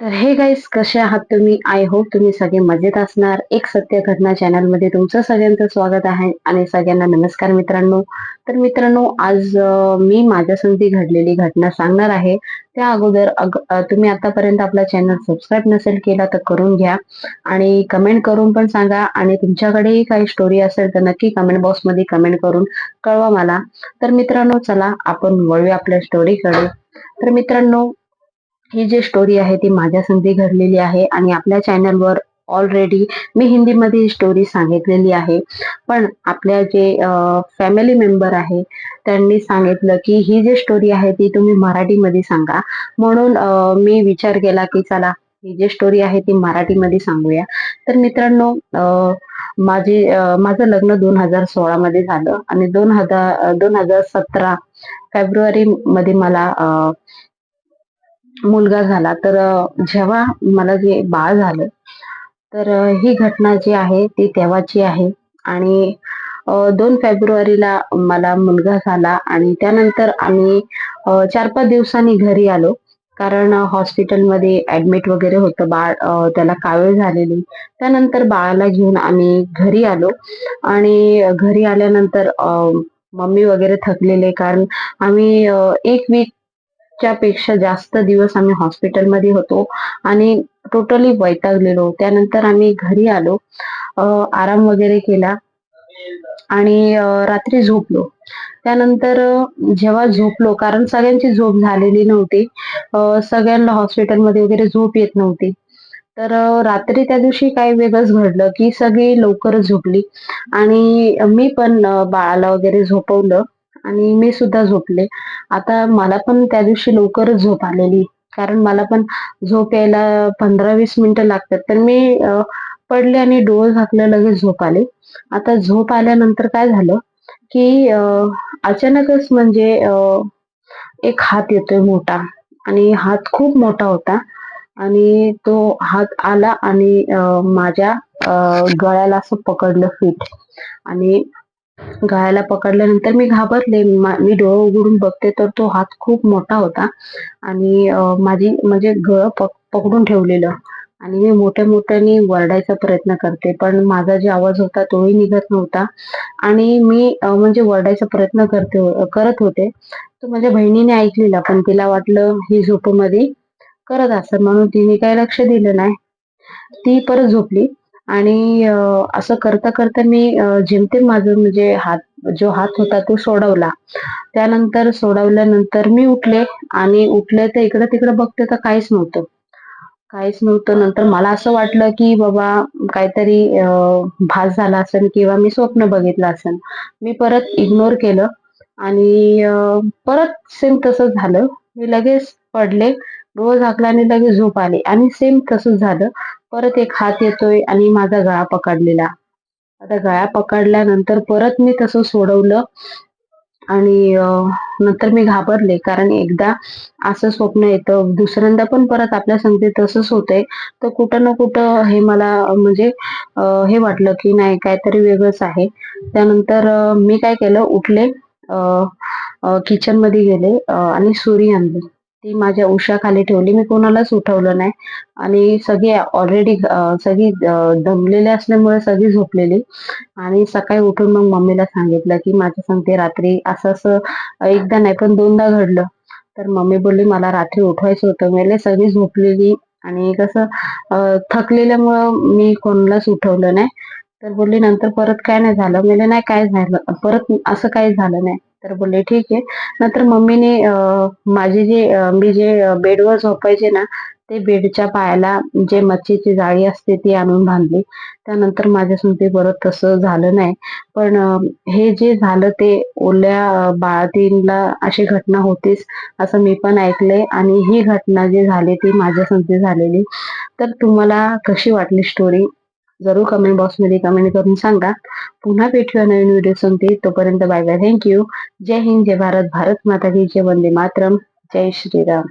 तर hey guys कसे आहात तुम्ही? आय होप तुम्ही सगळे मजेत असणार. एक सत्य घटना चॅनलमध्ये तुमचं सगळ्यांचं स्वागत आहे आणि सगळ्यांना नमस्कार मित्रांनो. तर मित्रांनो आज मी माझ्या संधी घडलेली घटना सांगणार आहे. त्या अगोदर अग- तुम्ही आतापर्यंत आपला चॅनल सबस्क्राईब नसेल केला तर करून घ्या आणि कमेंट करून पण सांगा आणि तुमच्याकडेही काही स्टोरी असेल तर नक्की कमेंट बॉक्समध्ये कमेंट करून कळवा मला. तर मित्रांनो चला आपण वळूया आपल्या स्टोरीकडे तर मित्रांनो ही जी स्टोरी आहे ती माझ्या संधी घडलेली आहे आणि आपल्या चॅनलवर ऑलरेडी मी हिंदीमध्ये ही स्टोरी सांगितलेली आहे. पण आपल्या जे फॅमिली मेंबर आहे त्यांनी सांगितलं की ही जी स्टोरी आहे ती तुम्ही मराठीमध्ये सांगा. म्हणून मी विचार केला की चला ही जी स्टोरी आहे ती मराठीमध्ये सांगूया. तर मित्रांनो माझे माझं लग्न दोन हजार सोळा मध्ये झालं आणि दोन हजार दोन हजार सतरा फेब्रुवारी मध्ये मला मुलगा झाला तर जेव्हा मला जे बाळ झालं तर ही घटना जी आहे ती तेव्हाची आहे. आणि दोन फेब्रुवारीला मला मुलगा झाला आणि त्यानंतर आम्ही चार पाच दिवसांनी घरी आलो. कारण हॉस्पिटलमध्ये ऍडमिट वगैरे होतं बाळ त्याला कावीळ झालेली. त्यानंतर बाळाला घेऊन आम्ही घरी आलो. आणि घरी आल्यानंतर मम्मी वगैरे थकलेले कारण आम्ही एक वीक च्या पेक्षा जास्त दिवस आम्ही हॉस्पिटलमध्ये होतो. आणि टोटली वैतागलेलो. त्यानंतर आम्ही घरी आलो. आराम वगैरे केला. आणि रात्री झोपलो. त्यानंतर जेव्हा झोपलो कारण सगळ्यांची झोप झालेली नव्हती. सगळ्यांना हॉस्पिटलमध्ये वगैरे झोप येत नव्हती. तर रात्री त्या दिवशी काय वेगळंच घडलं की सगळी लवकर झोपली. आणि मी पण बाळाला वगैरे झोपवलं. आणि मी सुद्धा झोपले. आता मला पण त्या दिवशी लवकरच झोप आलेली. कारण मला पण झोप यायला पंधरा वीस मिनिटं लागतात. तर मी पडले आणि डोळे झाकले लगेच झोप आली. आता झोप आल्यानंतर काय झालं की अचानकच म्हणजे एक हात येतोय मोठा. आणि हात खूप मोठा होता. आणि तो हात आला आणि माझ्या गळ्याला असं पकडलं फिट आणि गळ्याला पकडल्यानंतर मी घाबरले. मी डोळे उघडून बघते तर तो हात खूप मोठा होता. आणि माझी म्हणजे गळ पक- पकडून ठेवलेलं. आणि मी मोठ्या मोठ्याने वरडायचा प्रयत्न करते. पण माझा जे आवाज होता तोही निघत नव्हता. आणि मी म्हणजे वरडायचा प्रयत्न करते करत होते. तो माझ्या बहिणीने ऐकलेला पण तिला वाटलं ही झोपमध्ये करत असत म्हणून तिने काही लक्ष दिलं नाही. ती परत झोपली. आणि असं करता करता मी जेमतेम माझं म्हणजे हात जो हात होता तो सोडवला. त्यानंतर सोडवल्यानंतर मी उठले आणि उठले तर इकडं तिकडं बघते तर काहीच नव्हतं. काहीच नव्हतं. नंतर मला असं वाटलं की बाबा काहीतरी भास झाला असेल किंवा मी स्वप्न बघितलं असेल. मी परत इग्नोर केलं आणि परत सेम तसंच झालं. मी लगेच पडले डोळ झाकला आणि लगेच झोप आली आणि सेम तसंच झालं. परत एक हात येतोय आणि माझा गळा पकडलेला. आता गळा पकडल्यानंतर परत मी तसं सोडवलं आणि नंतर मी घाबरले. कारण एकदा असं स्वप्न येतं दुसऱ्यांदा पण परत आपल्या संगती तसंच होतंय. तर कुठं ना कुठं हे मला म्हणजे हे वाटलं की नाही काहीतरी वेगळंच आहे. त्यानंतर मी काय केलं उठले किचनमध्ये गेले आणि सुरी आणली. ती माझ्या उशाखाली ठेवली. मी कोणालाच उठवलं नाही. आणि सगळी ऑलरेडी सगळी दमलेली असल्यामुळे सगळी झोपलेली. आणि सकाळी उठून मग मम्मीला सांगितलं की माझं सांगते रात्री असं असं एकदा नाही पण दोनदा घडलं. तर मम्मी बोलली मला रात्री उठवायचं होतं. मेले सगळी झोपलेली आणि कसं थकलेल्यामुळं मी कोणालाच उठवलं नाही. तर बोलली नंतर परत काय नाही झालं? मेले नाही काय झालं. परत असं काही झालं नाही. तर बोलले ठीक आहे. नंतर मम्मीने माझे जे मी जे बेडवर झोपायचे ना ते बेडच्या पायाला जे मच्छीची जाळी असते ती आणून बांधली. त्यानंतर माझ्या ते बरं तसं झालं नाही. पण हे जे झालं ते ओल्या बाळातीनला अशी घटना होतीच असं मी पण ऐकलंय. आणि ही घटना जी झाली ती माझ्या संगती झालेली. तर तुम्हाला कशी वाटली स्टोरी जरूर कमेंट बॉक्समध्ये कमेंट करून सांगा. पुन्हा भेटूया नवीन व्हिडिओ सांगते तोपर्यंत बाय बाय थँक्यू जय हिंद जय भारत. भारत माता की जय. वंदे मातरम. जय श्रीराम.